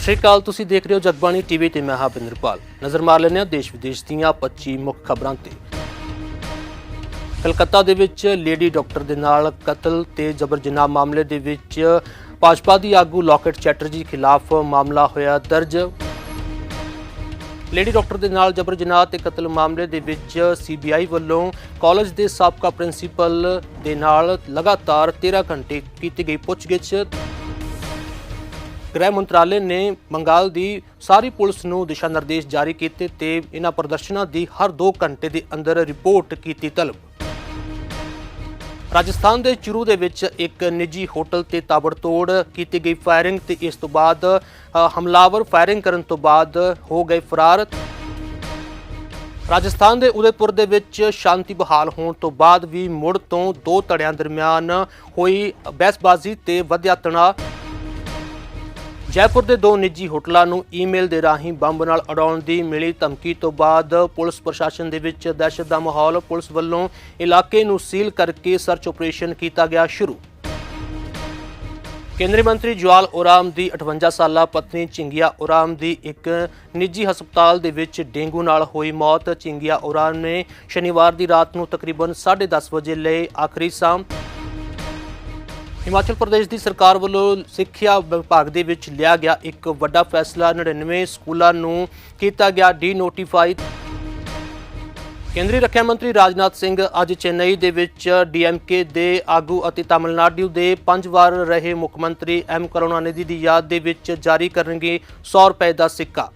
ਸਤਿ ਸ਼੍ਰੀ ਅਕਾਲ ਤੁਸੀਂ ਦੇਖ ਰਹੇ ਹੋ ਜਗਬਾਣੀ ਟੀਵੀ ਤੇ ਮੈਂ ਹਾਂ ਬਿੰਦਰਪਾਲ। ਨਜ਼ਰ ਮਾਰ ਲੈਂਦੇ ਹਾਂ ਦੇਸ਼ ਵਿਦੇਸ਼ ਦੀਆਂ 25 ਮੁੱਖ ਖਬਰਾਂ ਤੇ। ਕਲਕੱਤਾ ਦੇ ਵਿੱਚ ਲੇਡੀ ਡਾਕਟਰ ਦੇ ਨਾਲ ਕਤਲ ਤੇ ਜਬਰ ਜਨਾਹ ਮਾਮਲੇ ਦੇ ਵਿੱਚ ਭਾਜਪਾ ਦੀ ਆਗੂ ਲੋਕਟ ਚੈਟਰਜੀ ਖਿਲਾਫ ਮਾਮਲਾ ਹੋਇਆ ਦਰਜ। ਲੇਡੀ ਡਾਕਟਰ ਦੇ ਨਾਲ ਜਬਰ ਜਨਾਹ ਤੇ ਕਤਲ ਮਾਮਲੇ ਦੇ ਵਿੱਚ ਸੀਬੀਆਈ ਵੱਲੋਂ ਕਾਲਜ ਦੇ ਸਾਬਕਾ ਪ੍ਰਿੰਸੀਪਲ ਦੇ ਨਾਲ ਲਗਾਤਾਰ 13 ਘੰਟੇ ਕੀਤੀ ਗਈ ਪੁੱਛਗਿੱਛ। ਗ੍ਰਹਿ ਮੰਤਰਾਲੇ ਨੇ ਬੰਗਾਲ ਦੀ ਸਾਰੀ ਪੁਲਿਸ ਨੂੰ ਦਿਸ਼ਾ ਨਿਰਦੇਸ਼ ਜਾਰੀ ਕੀਤੇ ਤੇ ਇਹਨਾਂ ਪ੍ਰਦਰਸ਼ਨਾਂ ਦੀ ਹਰ 2 ਘੰਟੇ ਦੇ ਅੰਦਰ ਰਿਪੋਰਟ ਕੀਤੀ ਤਲਬ। ਰਾਜਸਥਾਨ ਦੇ ਚੁਰੂ ਦੇ ਵਿੱਚ ਇੱਕ ਨਿੱਜੀ ਹੋਟਲ ਤੇ ਤਾਬੜਤੋੜ ਕੀਤੀ ਗਈ ਫਾਇਰਿੰਗ ਤੇ ਇਸ ਤੋਂ ਬਾਅਦ ਹਮਲਾਵਰ ਫਾਇਰਿੰਗ ਕਰਨ ਤੋਂ ਬਾਅਦ ਹੋ ਗਏ ਫਰਾਰ। ਰਾਜਸਥਾਨ ਦੇ ਉਦੈਪੁਰ ਦੇ ਵਿੱਚ ਸ਼ਾਂਤੀ ਬਹਾਲ ਹੋਣ ਤੋਂ ਬਾਅਦ ਵੀ ਮੁੜ ਤੋਂ ਦੋ ਧੜਿਆਂ ਦਰਮਿਆਨ ਹੋਈ ਬਹਿਸਬਾਜ਼ੀ ਤੇ ਵਧਿਆ ਤਣਾਅ ਜੈਪੁਰ ਦੇ ਦੋ ਨਿੱਜੀ ਹੋਟਲਾਂ ਨੂੰ ਈਮੇਲ ਦੇ ਰਾਹੀਂ ਬੰਬ ਨਾਲ ਉਡਾਉਣ ਦੀ ਮਿਲੀ ਧਮਕੀ ਤੋਂ ਬਾਅਦ ਪੁਲਿਸ ਪ੍ਰਸ਼ਾਸਨ ਦੇ ਵਿੱਚ ਦਹਿਸ਼ਤ ਦਾ ਮਾਹੌਲ ਪੁਲਿਸ ਵੱਲੋਂ ਇਲਾਕੇ ਨੂੰ ਸੀਲ ਕਰਕੇ ਸਰਚ ਆਪਰੇਸ਼ਨ ਕੀਤਾ ਗਿਆ ਸ਼ੁਰੂ। ਕੇਂਦਰੀ ਮੰਤਰੀ ਜਵਾਲ ਓਰਾਮ ਦੀ 58 ਸਾਲਾ ਪਤਨੀ ਚਿੰਗੀਆ ਓਰਾਮ ਦੀ ਇੱਕ ਨਿੱਜੀ ਹਸਪਤਾਲ ਦੇ ਵਿੱਚ ਡੇਂਗੂ ਨਾਲ ਹੋਈ ਮੌਤ। ਚਿੰਗੀਆ ਓਰਾਮ ਨੇ ਸ਼ਨੀਵਾਰ ਦੀ ਰਾਤ ਨੂੰ ਤਕਰੀਬਨ 10:30 ਵਜੇ ਲਈ ਆਖਰੀ ਸਾਹ ਹਿਮਾਚਲ ਪ੍ਰਦੇਸ਼ ਦੀ ਸਰਕਾਰ ਵੱਲੋਂ ਸਿੱਖਿਆ ਵਿਭਾਗ ਦੇ ਵਿੱਚ ਲਿਆ ਗਿਆ ਇੱਕ ਵੱਡਾ ਫੈਸਲਾ। 99 ਸਕੂਲਾਂ ਨੂੰ ਕੀਤਾ ਗਿਆ ਡੀ ਨੋਟੀਫਾਈ ਕੇਂਦਰੀ ਰੱਖਿਆ ਮੰਤਰੀ ਰਾਜਨਾਥ ਸਿੰਘ ਅੱਜ ਚੇਨਈ ਦੇ ਵਿੱਚ ਡੀਐਮਕੇ ਦੇ ਆਗੂ ਅਤੇ ਤਾਮਿਲਨਾਡੂ ਦੇ ਪੰਜ ਵਾਰ ਰਹੇ ਮੁੱਖ ਮੰਤਰੀ ਐਮ ਕਰੁਣਾਨਿਧੀ ਦੀ ਯਾਦ ਦੇ ਵਿੱਚ ਜਾਰੀ ਕਰਨਗੇ 100 ਰੁਪਏ ਦਾ ਸਿੱਕਾ।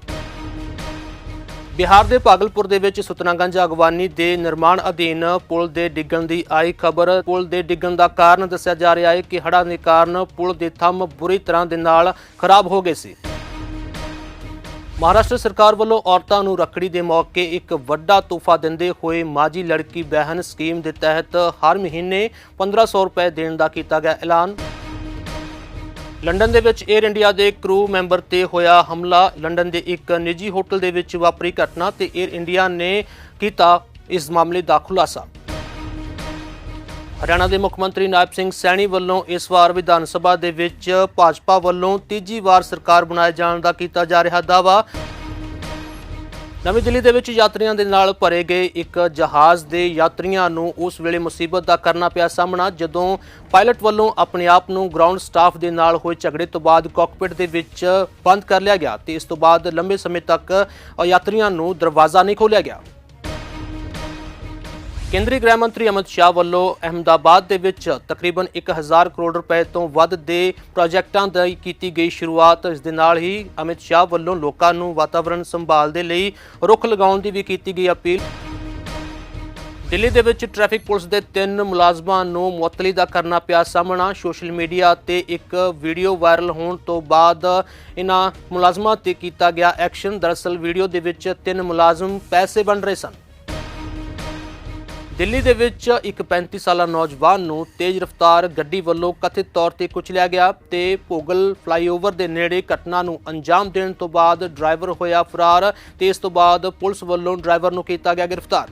ਬਿਹਾਰ ਦੇ ਭਾਗਲਪੁਰ ਦੇ ਵਿੱਚ ਸੁਤਨਾਗੰਜ ਅਗਵਾਨੀ ਦੇ ਨਿਰਮਾਣ ਅਧੀਨ ਪੁਲ ਦੇ ਡਿੱਗਣ ਦੀ ਆਈ ਖਬਰ। ਪੁਲ ਦੇ ਡਿੱਗਣ ਦਾ ਕਾਰਨ ਦੱਸਿਆ ਜਾ ਰਿਹਾ ਹੈ ਕਿ ਹੜ੍ਹਾਂ ਦੇ ਕਾਰਨ ਪੁਲ ਦੇ ਥੰਮ ਬੁਰੀ ਤਰ੍ਹਾਂ ਦੇ ਨਾਲ ਖਰਾਬ ਹੋ ਗਏ ਸੀ। ਮਹਾਰਾਸ਼ਟਰ ਸਰਕਾਰ ਵੱਲੋਂ ਔਰਤਾਂ ਨੂੰ ਰੱਖੜੀ ਦੇ ਮੌਕੇ ਇੱਕ ਵੱਡਾ ਤੋਹਫਾ ਦਿੰਦੇ ਹੋਏ ਮਾਜੀ ਲੜਕੀ ਬਹਿਨ ਸਕੀਮ ਦੇ ਤਹਿਤ ਹਰ ਮਹੀਨੇ 1500 ਰੁਪਏ ਦੇਣ ਦਾ ਕੀਤਾ ਗਿਆ ਐਲਾਨ। ਲੰਡਨ ਦੇ ਵਿੱਚ 에ਅਰ ਇੰਡੀਆ ਦੇ ਕਰੂ ਮੈਂਬਰ ਤੇ ਹੋਇਆ ਹਮਲਾ। ਲੰਡਨ ਦੇ ਇੱਕ ਨਿੱਜੀ ਹੋਟਲ ਦੇ ਵਿੱਚ ਵਾਪਰੀ ਘਟਨਾ ਤੇ 에ਅਰ ਇੰਡੀਆ ਨੇ ਕੀਤਾ ਇਸ ਮਾਮਲੇ ਦਾ ਖੁਲਾਸਾ। ਹਰਿਆਣਾ ਦੇ ਮੁੱਖ ਮੰਤਰੀ ਨਾਇਬ ਸਿੰਘ ਸੈਣੀ ਵੱਲੋਂ ਇਸ ਵਾਰ ਵਿਧਾਨ ਸਭਾ ਦੇ ਵਿੱਚ ਭਾਜਪਾ ਵੱਲੋਂ ਤੀਜੀ ਵਾਰ ਸਰਕਾਰ ਬਣਾਏ ਜਾਣ ਦਾ ਕੀਤਾ ਜਾ ਰਿਹਾ ਦਾਅਵਾ। ਨਵੀਂ ਦਿੱਲੀ ਦੇ ਵਿੱਚ ਯਾਤਰੀਆਂ ਦੇ ਨਾਲ ਭਰੇ ਗਏ ਇੱਕ ਜਹਾਜ਼ ਦੇ ਯਾਤਰੀਆਂ ਨੂੰ ਉਸ ਵੇਲੇ ਮੁਸੀਬਤ ਦਾ ਕਰਨਾ ਪਿਆ ਸਾਹਮਣਾ, ਜਦੋਂ ਪਾਇਲਟ ਵੱਲੋਂ ਆਪਣੇ ਆਪ ਨੂੰ ਗਰਾਊਂਡ ਸਟਾਫ ਦੇ ਨਾਲ ਹੋਏ ਝਗੜੇ ਤੋਂ ਬਾਅਦ ਕਾਕਪਿਟ ਦੇ ਵਿੱਚ ਬੰਦ ਕਰ ਲਿਆ ਗਿਆ ਤੇ ਇਸ ਤੋਂ ਬਾਅਦ ਲੰਬੇ ਸਮੇਂ ਤੱਕ ਯਾਤਰੀਆਂ ਨੂੰ ਦਰਵਾਜ਼ਾ ਨਹੀਂ ਖੋਲ੍ਹਿਆ ਗਿਆ। ਕੇਂਦਰੀ ਗ੍ਰਹਿ ਮੰਤਰੀ ਅਮਿਤ ਸ਼ਾਹ ਵੱਲੋਂ ਅਹਮਦਾਬਾਦ ਦੇ ਵਿੱਚ ਤਕਰੀਬਨ 1000 ਕਰੋੜ ਰੁਪਏ ਤੋਂ ਵੱਧ ਦੇ ਪ੍ਰੋਜੈਕਟਾਂ ਦੀ ਕੀਤੀ ਗਈ ਸ਼ੁਰੂਆਤ। ਇਸ ਦੇ ਨਾਲ ਹੀ ਅਮਿਤ ਸ਼ਾਹ ਵੱਲੋਂ ਲੋਕਾਂ ਨੂੰ ਵਾਤਾਵਰਣ ਸੰਭਾਲ ਦੇ ਲਈ ਰੁੱਖ ਲਗਾਉਣ ਦੀ ਵੀ ਕੀਤੀ ਗਈ ਅਪੀਲ। ਦਿੱਲੀ ਦੇ ਵਿੱਚ ਟ੍ਰੈਫਿਕ ਪੁਲਿਸ ਦੇ ਤਿੰਨ ਮੁਲਾਜ਼ਮਾਂ ਨੂੰ ਮੁਅੱਤਲੀ ਦਾ ਕਰਨਾ ਪਿਆ ਸਾਹਮਣਾ। ਸੋਸ਼ਲ ਮੀਡੀਆ ਤੇ ਇੱਕ ਵੀਡੀਓ ਵਾਇਰਲ ਹੋਣ ਤੋਂ ਬਾਅਦ ਇਹਨਾਂ ਮੁਲਾਜ਼ਮਾਂ ਤੇ ਕੀਤਾ ਗਿਆ ਐਕਸ਼ਨ। ਦਰਅਸਲ ਵੀਡੀਓ ਦੇ ਵਿੱਚ ਤਿੰਨ ਮੁਲਾਜ਼ਮ ਪੈਸੇ ਬਣ ਰਹੇ ਸਨ। ਦਿੱਲੀ ਦੇ ਵਿੱਚ ਇੱਕ 35 ਸਾਲਾ ਨੌਜਵਾਨ ਨੂੰ ਤੇਜ਼ ਰਫ਼ਤਾਰ ਗੱਡੀ ਵੱਲੋਂ ਕਥਿਤ ਤੌਰ ਤੇ ਕੁਚਲਿਆ ਗਿਆ ਤੇ ਭੋਗਲ ਫਲਾਈਓਵਰ ਦੇ ਨੇੜੇ ਘਟਨਾ ਨੂੰ ਅੰਜਾਮ ਦੇਣ ਤੋਂ ਬਾਅਦ ਡਰਾਈਵਰ ਹੋਇਆ ਫਰਾਰ ਤੇ ਇਸ ਤੋਂ ਬਾਅਦ ਪੁਲਿਸ ਵੱਲੋਂ ਡਰਾਈਵਰ ਨੂੰ ਕੀਤਾ ਗਿਆ ਗ੍ਰਿਫਤਾਰ।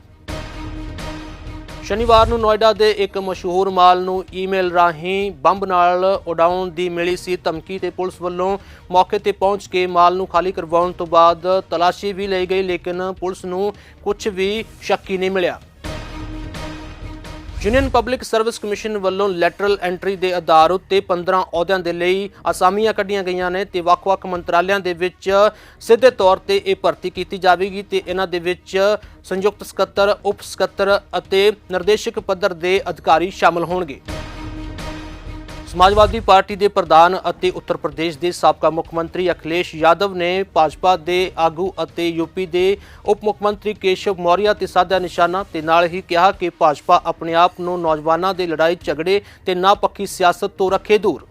ਸ਼ਨੀਵਾਰ ਨੂੰ ਨੋਇਡਾ ਦੇ ਇੱਕ ਮਸ਼ਹੂਰ ਮਾਲ ਨੂੰ ਈਮੇਲ ਰਾਹੀਂ ਬੰਬ ਨਾਲ ਉਡਾਉਣ ਦੀ ਮਿਲੀ ਸੀ ਧਮਕੀ ਤੇ ਪੁਲਿਸ ਵੱਲੋਂ ਮੌਕੇ ਤੇ ਪਹੁੰਚ ਕੇ ਮਾਲ ਨੂੰ ਖਾਲੀ ਕਰਵਾਉਣ ਤੋਂ ਬਾਅਦ ਤਲਾਸ਼ੀ ਵੀ ਲਈ ਗਈ ਲੇਕਿਨ ਪੁਲਿਸ ਨੂੰ ਕੁਝ ਵੀ ਸ਼ੱਕੀ ਨਹੀਂ ਮਿਲਿਆ। ਯੂਨੀਅਨ ਪਬਲਿਕ ਸਰਵਿਸ ਕਮਿਸ਼ਨ ਵੱਲੋਂ ਲੈਟਰਲ ਐਂਟਰੀ ਦੇ ਆਧਾਰ ਉੱਤੇ 15 ਅਹੁਦਿਆਂ ਦੇ ਲਈ ਅਸਾਮੀਆਂ ਕੱਢੀਆਂ ਗਈਆਂ ਨੇ ਤੇ ਵੱਖ-ਵੱਖ ਮੰਤਰਾਲਿਆਂ ਦੇ ਵਿੱਚ ਸਿੱਧੇ ਤੌਰ ਤੇ ਇਹ ਭਰਤੀ ਕੀਤੀ ਜਾਵੇਗੀ ਤੇ ਇਹਨਾਂ ਦੇ ਵਿੱਚ ਸੰਯੁਕਤ ਸਕੱਤਰ, ਉਪ ਸਕੱਤਰ ਅਤੇ ਨਿਰਦੇਸ਼ਕ ਪੱਧਰ ਦੇ ਅਧਿਕਾਰੀ ਸ਼ਾਮਲ ਹੋਣਗੇ। ਸਮਾਜਵਾਦੀ ਪਾਰਟੀ ਦੇ ਪ੍ਰਧਾਨ ਅਤੇ ਉੱਤਰ ਪ੍ਰਦੇਸ਼ ਦੇ ਸਾਬਕਾ ਮੁੱਖ ਮੰਤਰੀ ਅਖਿਲੇਸ਼ ਯਾਦਵ ਨੇ ਭਾਜਪਾ ਦੇ ਆਗੂ ਅਤੇ ਯੂਪੀ ਦੇ ਉਪ ਮੁੱਖ ਮੰਤਰੀ ਕੇਸ਼ਵ ਮੌਰਿਆ ਤੇ ਸਾਧਿਆ ਨਿਸ਼ਾਨਾ ਤੇ ਨਾਲ ਹੀ ਕਿਹਾ ਕਿ ਭਾਜਪਾ ਆਪਣੇ ਆਪ ਨੂੰ ਨੌਜਵਾਨਾਂ ਦੇ ਲੜਾਈ ਝਗੜੇ ਤੇ ਨਾਪੱਕੀ ਸਿਆਸਤ ਤੋਂ ਰੱਖੇ ਦੂਰ।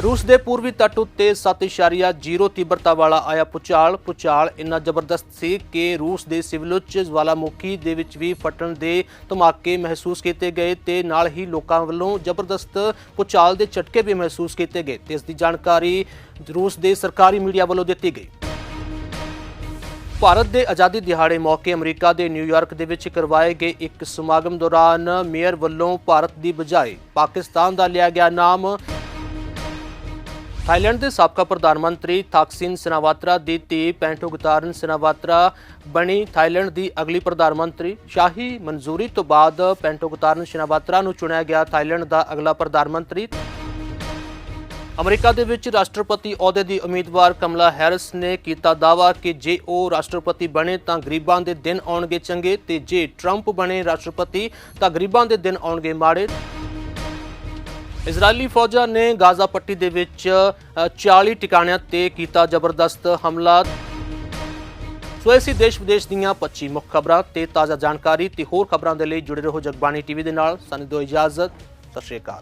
ਰੂਸ ਦੇ ਪੂਰਬੀ ਤੱਟ ਉੱਤੇ 7.0 ਤੀਬਰਤਾ ਵਾਲਾ ਆਇਆ ਪੁਚਾਲ ਪੁਚਾਲ ਇੰਨਾ ਜ਼ਬਰਦਸਤ ਸੀ ਕਿ ਰੂਸ ਦੇ ਸਿਵਲੁਚ ਜਵਾਲਾਮੁਖੀ ਦੇ ਵਿੱਚ ਵੀ ਫਟਣ ਦੇ ਧਮਾਕੇ ਮਹਿਸੂਸ ਕੀਤੇ ਗਏ ਤੇ ਨਾਲ ਹੀ ਲੋਕਾਂ ਵੱਲੋਂ ਜ਼ਬਰਦਸਤ ਪੁਚਾਲ ਦੇ ਝਟਕੇ ਵੀ ਮਹਿਸੂਸ ਕੀਤੇ ਗਏ ਤੇ ਇਸ ਦੀ ਜਾਣਕਾਰੀ ਰੂਸ ਦੇ ਸਰਕਾਰੀ ਮੀਡੀਆ ਵੱਲੋਂ ਦਿੱਤੀ ਗਈ। ਭਾਰਤ ਦੇ ਆਜ਼ਾਦੀ ਦਿਹਾੜੇ ਮੌਕੇ ਅਮਰੀਕਾ ਦੇ ਨਿਊਯਾਰਕ ਦੇ ਵਿੱਚ ਕਰਵਾਏ ਗਏ ਇੱਕ ਸਮਾਗਮ ਦੌਰਾਨ ਮੇਅਰ ਵੱਲੋਂ ਭਾਰਤ ਦੀ ਬਜਾਏ ਪਾਕਿਸਤਾਨ ਦਾ ਲਿਆ ਗਿਆ ਨਾਮ ਥਾਈਲੈਂਡ ਦੇ ਸਾਬਕਾ ਪ੍ਰਧਾਨ ਮੰਤਰੀ ਥਾਕਸਿਨ ਸਿਨਾਵਾਤਰਾ ਦੀ ਧੀ ਪੈਂਟੋਗਤਾਰਨ ਸਿਨਾਵਾਤਰਾ ਬਣੀ ਥਾਈਲੈਂਡ ਦੀ ਅਗਲੀ ਪ੍ਰਧਾਨ ਮੰਤਰੀ। ਸ਼ਾਹੀ ਮਨਜ਼ੂਰੀ ਤੋਂ ਬਾਅਦ ਪੈਂਟੋਗਤਾਰਨ ਸਿਨਾਵਾਤਰਾ ਨੂੰ ਚੁਣਿਆ ਗਿਆ ਥਾਈਲੈਂਡ ਦਾ ਅਗਲਾ ਪ੍ਰਧਾਨ ਮੰਤਰੀ। ਅਮਰੀਕਾ ਦੇ ਵਿੱਚ ਰਾਸ਼ਟਰਪਤੀ ਅਹੁਦੇ ਦੀ ਉਮੀਦਵਾਰ ਕਮਲਾ ਹੈਰਿਸ ਨੇ ਕੀਤਾ ਦਾਅਵਾ ਕਿ ਜੇ ਉਹ ਰਾਸ਼ਟਰਪਤੀ ਬਣੇ ਤਾਂ ਗਰੀਬਾਂ ਦੇ ਦਿਨ ਆਉਣਗੇ ਚੰਗੇ ਤੇ ਜੇ ਟਰੰਪ ਬਣੇ ਰਾਸ਼ਟਰਪਤੀ ਤਾਂ ਗਰੀਬਾਂ ਦੇ ਦਿਨ ਆਉਣਗੇ ਮਾੜੇ। ਇਜ਼ਰਾਈਲੀ ਫੌਜਾਂ ਨੇ ਗਾਜ਼ਾ ਪੱਟੀ ਦੇ ਵਿੱਚ ਅ, 40 ਟਿਕਾਣਿਆਂ ਤੇ ਕੀਤਾ ਜ਼ਬਰਦਸਤ ਹਮਲਾ। ਸੋ ਇਹ ਸੀ ਦੇਸ਼ ਵਿਦੇਸ਼ ਦੀਆਂ 25 ਮੁੱਖ ਖਬਰਾਂ ਤੇ ਤਾਜ਼ਾ ਜਾਣਕਾਰੀ ਤੇ ਹੋਰ ਖਬਰਾਂ ਦੇ ਲਈ ਜੁੜੇ ਰਹੋ ਜਗਬਾਣੀ ਟੀਵੀ ਦੇ ਨਾਲ। ਸਾਨੂੰ ਦਿਓ ਇਜਾਜ਼ਤ। ਸਤਿ ਸ਼੍ਰੀ ਅਕਾਲ।